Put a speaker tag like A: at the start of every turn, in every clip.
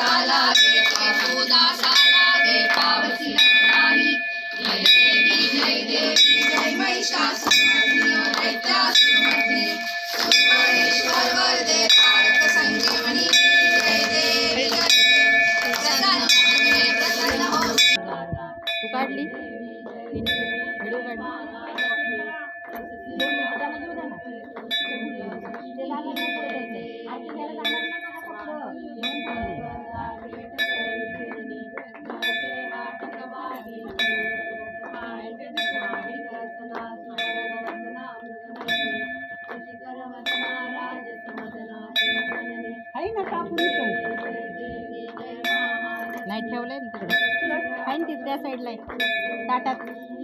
A: I love you. त्या साईडला आहे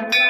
A: Thank you.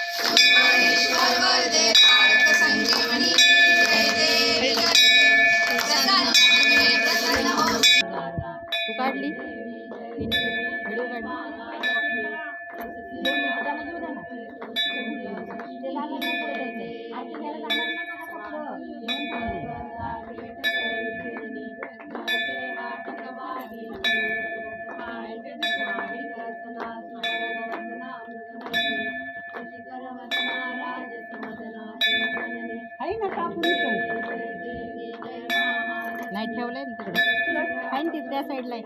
A: तू काढली? व्हिडिओ काढली? त्या साईडला आहे